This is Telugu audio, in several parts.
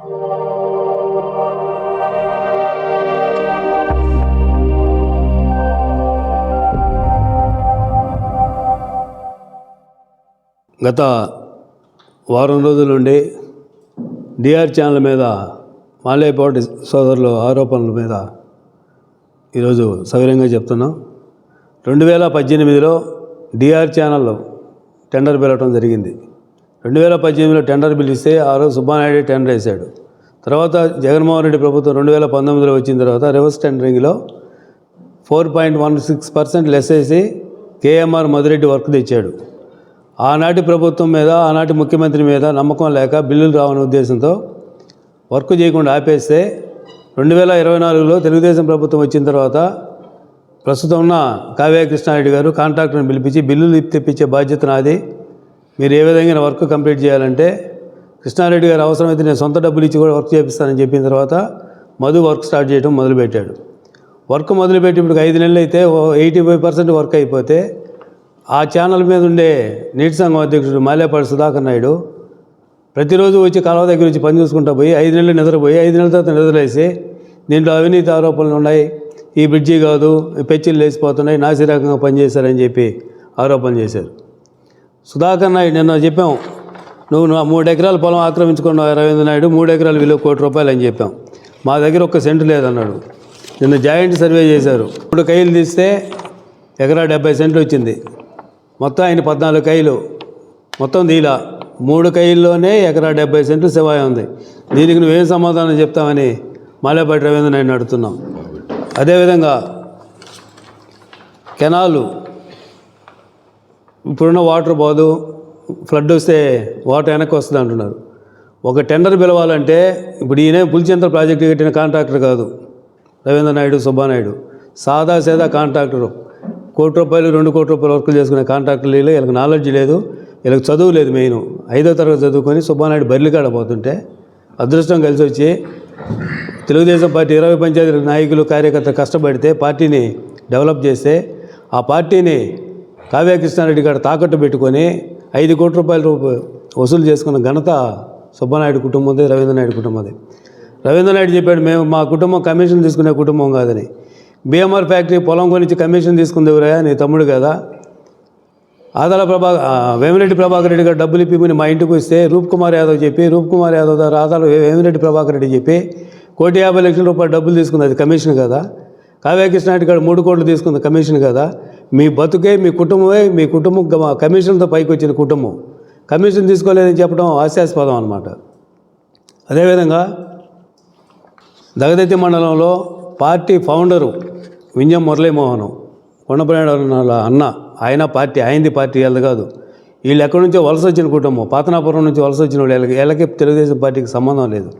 గత వారం రోజుల నుండి డిఆర్ ఛానల్ మీద మాలేపాటి సోదరుల ఆరోపణల మీద ఈరోజు సవిరంగా చెప్తున్నాం. రెండు వేల పద్దెనిమిదిలో డిఆర్ ఛానల్ టెండర్ పిలవటం జరిగింది. రెండు వేల పద్దెనిమిదిలో టెండర్ పిలిస్తే ఆ రోజు సుబ్బానాయుడు టెండర్ వేశాడు. తర్వాత జగన్మోహన్ రెడ్డి ప్రభుత్వం రెండు వేల పంతొమ్మిదిలో వచ్చిన తర్వాత reverse టెండరింగ్లో four point one six percent less వేసి కేఎంఆర్ మధురెడ్డి వర్క్ తెచ్చాడు. ఆనాటి ప్రభుత్వం మీద ఆనాటి ముఖ్యమంత్రి మీద నమ్మకం లేక బిల్లులు రావని ఉద్దేశంతో వర్క్ చేయకుండా ఆపేస్తే రెండు వేల ఇరవై నాలుగులో తెలుగుదేశం ప్రభుత్వం వచ్చిన తర్వాత ప్రస్తుతం ఉన్న కావ్య కృష్ణారెడ్డి గారు కాంట్రాక్టర్ని పిలిపించి బిల్లులు తెప్పించే బాధ్యత నాది. మీరు ఏ విధంగా వర్క్ కంప్లీట్ చేయాలంటే కృష్ణారెడ్డి గారు అవసరమైతే నేను సొంత డబ్బులు ఇచ్చి కూడా వర్క్ చేపిస్తానని చెప్పిన తర్వాత మధు వర్క్ స్టార్ట్ చేయడం మొదలుపెట్టాడు. వర్క్ మొదలుపెట్టి ఇప్పుడు ఐదు నెలలు అయితే ఎయిటీ ఫైవ్ పర్సెంట్ వర్క్ అయిపోతే ఆ ఛానల్ మీద ఉండే నీటి సంఘం అధ్యక్షుడు మాలేపాడు సుధాకర్ నాయుడు ప్రతిరోజు వచ్చి కాలువ దగ్గర నుంచి పని చూసుకుంటా పోయి ఐదు నెలలు నిద్రపోయి ఐదు నెలల తర్వాత నిద్రలేసి దీంట్లో అవినీతి ఆరోపణలు ఉన్నాయి. ఈ బ్రిడ్జి కాదు ఈ పెచ్చిలు లేచిపోతున్నాయి నాసిరకంగా పనిచేశారని చెప్పి ఆరోపణ చేశారు. సుధాకర్ నాయుడు నిన్న చెప్పాం నువ్వు నా మూడు ఎకరాల పొలం ఆక్రమించుకున్నావు రవీంద్ర నాయుడు మూడు ఎకరాల విలువ కోటి రూపాయలు అని చెప్పాం. మా దగ్గర ఒక్క సెంటు లేదన్నాడు. నిన్న జాయింట్ సర్వే చేశారు. మూడు కైలు తీస్తే ఎకరా డెబ్బై సెంట్లు వచ్చింది. మొత్తం ఆయన పద్నాలుగు కైలు. మొత్తం దీలా. మూడు కైల్లోనే ఎకరా డెబ్బై సెంట్లు శివాయ ఉంది. దీనికి నువ్వేం సమాధానం చెప్తామని మాలేపాటి రవీంద్ర నాయుడు అడుగుతున్నాం. అదేవిధంగా కెనాలు ఇప్పుడున్న వాటర్ పోదు ఫ్లడ్ వస్తే వాటర్ వెనక్కి వస్తుంది అంటున్నారు. ఒక టెండర్ పిలవాలంటే ఇప్పుడు ఈయన పులిచింత ప్రాజెక్టు కట్టిన కాంట్రాక్టర్ కాదు రవీంద్ర నాయుడు సుబ్బానాయుడు సాదా సేదా కాంట్రాక్టరు. కోటి రూపాయలు రెండు కోటి రూపాయలు వర్కులు చేసుకునే కాంట్రాక్టర్ లేదు వీళ్ళకి నాలెడ్జ్ లేదు వీళ్ళకి చదువు లేదు మెయిన్. ఐదో తరగతి చదువుకొని సుబ్బానాయుడు బరిలికాడ పోతుంటే అదృష్టం కలిసి వచ్చి తెలుగుదేశం పార్టీ ఇరవై పంచాయతీ నాయకులు కార్యకర్తలు కష్టపడితే పార్టీని డెవలప్ చేస్తే ఆ పార్టీని కావ్య కృష్ణారెడ్డి గారు తాకట్టు పెట్టుకొని ఐదు కోట్ల రూపాయలు వసూలు చేసుకున్న ఘనత సుబ్బనాయుడు కుటుంబంది రవీంద్రనాయుడు కుటుంబంది. రవీంద్రనాయుడు చెప్పాడు మేము మా కుటుంబం కమిషన్ తీసుకునే కుటుంబం కాదని. బిఎంఆర్ ఫ్యాక్టరీ పొలం కొనిచ్చి కమిషన్ తీసుకుంది నీ తమ్ముడు కదా. ఆదాల ప్రభా వేమిరెడ్డి ప్రభాకర్ రెడ్డి గారు డబ్బులు ఇప్పిమని మా ఇంటికి వస్తే రూప్ కుమార్ యాదవ్ చెప్పి రూప్ కుమార్ యాదవ్ గారు ఆదాల వేమిరెడ్డి ప్రభాకర్ రెడ్డి చెప్పి కోటి యాభై లక్షల రూపాయలు డబ్బులు తీసుకుంది అది కమిషన్ కదా. కావ్యకృష్ణ గారు మూడు కోట్లు తీసుకుంది కమిషన్ కదా. మీ బతుకే మీ కుటుంబమే మీ కుటుంబం కమిషన్తో పైకి వచ్చిన కుటుంబం. కమిషన్ తీసుకోలేదని చెప్పడం హాస్యాస్పదం అనమాట అదేవిధంగా దగదత్తి మండలంలో పార్టీ ఫౌండరు వింజం మురళీమోహన్ కొండపనేడు వాళ్ళ అన్న ఆయన పార్టీ ఆయనది పార్టీ వీళ్ళది కాదు. వీళ్ళు ఎక్కడి నుంచో వలస వచ్చిన కుటుంబం. పాతనాపురం నుంచి వలస వచ్చిన వాళ్ళు వీళ్ళకి వీళ్ళకి తెలుగుదేశం పార్టీకి సంబంధం లేదు.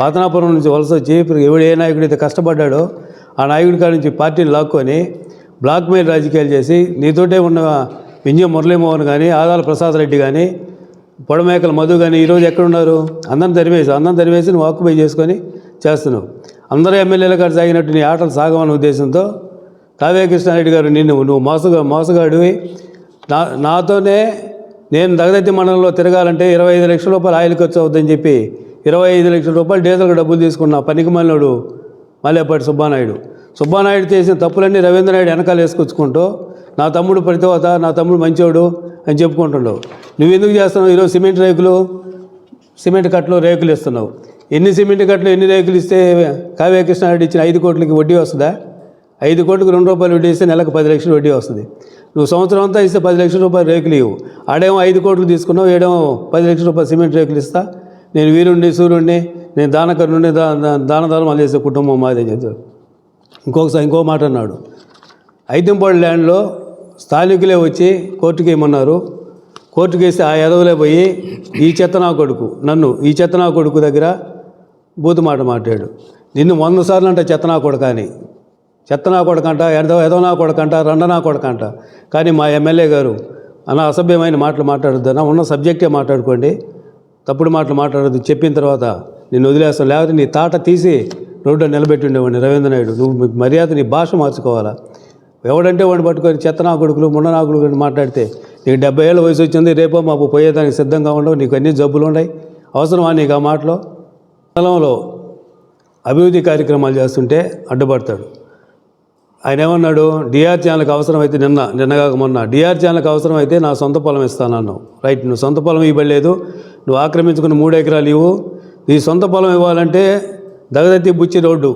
పాతనాపురం నుంచి వలస వచ్చి ఇప్పుడు ఎవడు ఏ నాయకుడైతే కష్టపడ్డాడో ఆ నాయకుడి కాడి నుంచి పార్టీని లాక్కొని బ్లాక్మెయిల్ రాజకీయాలు చేసి నీతోటే ఉన్న వింజం మురళీమోహన్ కానీ ఆదాల ప్రసాద్ రెడ్డి కానీ పొడమేకల మధు కానీ ఈరోజు ఎక్కడున్నారు? అందరం తరివేసి అందరం తరివేసి నువ్వు ఆక్యుపై చేసుకొని చేస్తున్నావు. అందరూ ఎమ్మెల్యేల గారు సాగినట్టు నీ ఆటలు సాగమనే ఉద్దేశంతో కావ్య కృష్ణారెడ్డి గారు నిన్ను నువ్వు మోసగా మోసగాడివి. నా నాతోనే నేను దగదత్తి మండలంలో తిరగాలంటే ఇరవై ఐదు లక్షల రూపాయలు ఆయిల్ ఖర్చు అవుతుందని చెప్పి ఇరవై ఐదు లక్షల రూపాయలు డీజిల్కి డబ్బులు తీసుకున్న పనికి మళ్ళీ మల్లేపాటి సుబ్బానాయుడు. సుబ్బానాయుడు చేసిన తప్పులన్నీ రవీంద్ర నాయుడు వెనకాల వేసుకొచ్చుకుంటూ నా తమ్ముడు ప్రతివత నా తమ్ముడు మంచోడు అని చెప్పుకుంటుండవు. నువ్వు ఎందుకు చేస్తున్నావు? ఈరోజు సిమెంట్ రేకులు సిమెంట్ కట్టలు రేకులు ఇస్తున్నావు. ఎన్ని సిమెంట్ కట్టలు ఎన్ని రేకులు ఇస్తే కావ్య కృష్ణారెడ్డి ఇచ్చిన ఐదు కోట్లకి వడ్డీ వస్తుందా? ఐదు కోట్లకు రెండు రూపాయలు వడ్డీ ఇస్తే నెలకు పది లక్షలు వడ్డీ వస్తుంది. నువ్వు సంవత్సరం అంతా ఇస్తే పది లక్షల రూపాయలు రేకులు ఇవ్వు. ఆడేమో ఐదు కోట్లు తీసుకున్నావు ఏడేమో పది లక్షల రూపాయలు సిమెంట్ రేకులు ఇస్తా. నేను వీరుణ్ణి సూర్యుడిని నేను దానకరుణ్ణి దా దా- దాన ధర్మాలు చేసే కుటుంబం మాదే చెప్తాడు ఇంకొకసారి ఇంకో మాట అన్నాడు. ఐదంపాడు ల్యాండ్లో స్థానికులే వచ్చి కోర్టుకి ఏమన్నారు కోర్టుకి వేసి ఆ ఎదవలే పోయి ఈ చెత్త నా కొడుకు నన్ను ఈ చెత్త నా కొడుకు దగ్గర బూతు మాట మాట్లాడు. నిన్ను వంద సార్లు అంట చెత్త నా కొడుకు అని. చెత్త నా కొడకంట ఎదో ఎదో నా కొడకంట రండ నా కొడకంట కానీ మా ఎమ్మెల్యే గారు అన్న అసభ్యమైన మాటలు మాట్లాడొద్దన్న ఉన్న సబ్జెక్టే మాట్లాడుకోండి. తప్పుడు మాటలు మాట్లాడద్దు. చెప్పిన తర్వాత నిన్ను వదిలేస్తాను లేకపోతే నీ తాట తీసి రోడ్డు నిలబెట్టి ఉండేవాడిని రవీంద్ర నాయుడు నువ్వు మర్యాద నీ భాష మార్చుకోవాలా? ఎవడంటే వాడిని పట్టుకొని చెత్త నా కొడుకులు ముండ నా కొడుకులు మాట్లాడితే నీకు డెబ్బై ఏళ్ళ వయసు వచ్చింది రేపో మాపు పోయేదానికి సిద్ధంగా ఉండవు నీకు అన్ని జబ్బులు ఉన్నాయి అవసరమా నీకు ఆ మాటలో? స్థలంలో అభివృద్ధి కార్యక్రమాలు చేస్తుంటే అడ్డుపడతాడు. ఆయన ఏమన్నాడు? డిఆర్ ఛానల్కి అవసరమైతే నిన్న నిన్నగాక మొన్న డిఆర్ ఛానల్కి అవసరమైతే నా సొంత పొలం ఇస్తానన్నావు. రైట్ నువ్వు సొంత పొలం ఇవ్వలేదు నువ్వు ఆక్రమించుకున్న మూడు ఎకరాలు ఇవ్వు నీ సొంత పొలం ఇవ్వాలంటే దగదత్తి బుచ్చి రోడ్డు.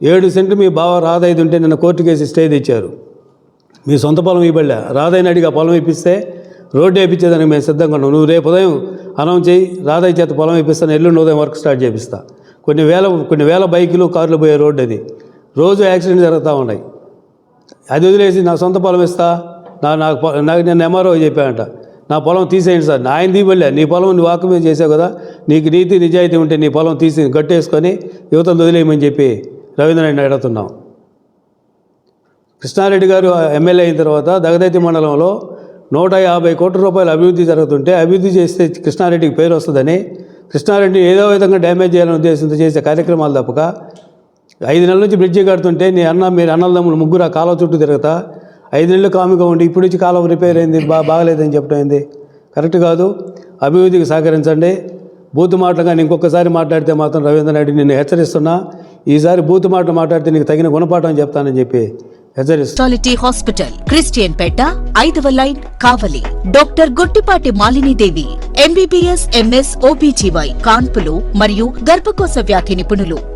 ఏడు సెంట్లు మీ బావ రాదైదు ఉంటే నిన్న కోర్టు కేసు స్టే తెచ్చారు. మీ సొంత పొలం ఇవ్వలే రాధైన అడిగి ఆ పొలం ఇప్పిస్తే రోడ్డు వేయించేదానికి మేము సిద్ధంగా ఉన్నాం. నువ్వు రేపు ఉదయం అనౌన్స్ చేయి రాధయ్య చేత పొలం ఇప్పిస్తాను ఎల్లుండి ఉదయం వర్క్ స్టార్ట్ చేపిస్తా. కొన్ని వేల కొన్ని వేల బైకులు కార్లు పోయే రోడ్డు అది. రోజు యాక్సిడెంట్ జరుగుతూ ఉన్నాయి. అది వదిలేసి నా సొంత పొలం ఇస్తా నా నాకు నాకు నేను ఎంఆర్ఓ చెప్పానంట నా పొలం తీసేయండి సార్. నా ఆయన తీయబడలే నీ పొలం నువ్వు వాకమే చేసావు కదా నీకు నీతి నిజాయితీ ఉంటే నీ పొలం తీసి గట్టేసుకొని యువతలు వదిలేయమని చెప్పి రవీంద్రనాయుడిని అడుగుతున్నాం. కృష్ణారెడ్డి గారు ఎమ్మెల్యే అయిన తర్వాత దగదైతి మండలంలో నూట యాభై కోట్ల రూపాయల అభివృద్ధి జరుగుతుంటే అభివృద్ధి చేస్తే కృష్ణారెడ్డికి పేరు వస్తుందని కృష్ణారెడ్డి ఏదో విధంగా డ్యామేజ్ చేయాలని ఉద్దేశంతో చేసే కార్యక్రమాలు తప్పక ఐదు నెలల నుంచి బ్రిడ్జి కడుతుంటే నీ అన్న మీరు అన్నదమ్ములు ముగ్గురు ఆ కాలువ చుట్టూ తిరుగుతా ఐదు నెలలు కామిగా ఉండి ఇప్పుడు నుంచి కాలం రిపేర్ అయింది బా బాగలేదని చెప్పడం ఏంది? కరెక్ట్ కాదు. అభివృద్ధికి సహకరించండి. బూతు మాటలు కానీ ఇంకొకసారి మాట్లాడితే మాత్రం రవీంద్ర నాయుడు నిన్ను హెచ్చరిస్తున్నా. ఈసారి బూతు మాటలు మాట్లాడితే నీకు తగిన గుణపాఠం చెప్తానని చెప్పి హెచ్చరిస్తాలిటీ హాస్పిటల్ క్రిస్టియన్ పేట ఐదవ line Kavali. Doctor Guttipati Malinidevi MBBS MS OBGY కాన్పులు మరియు గర్భకోశ వ్యాధి నిపుణులు.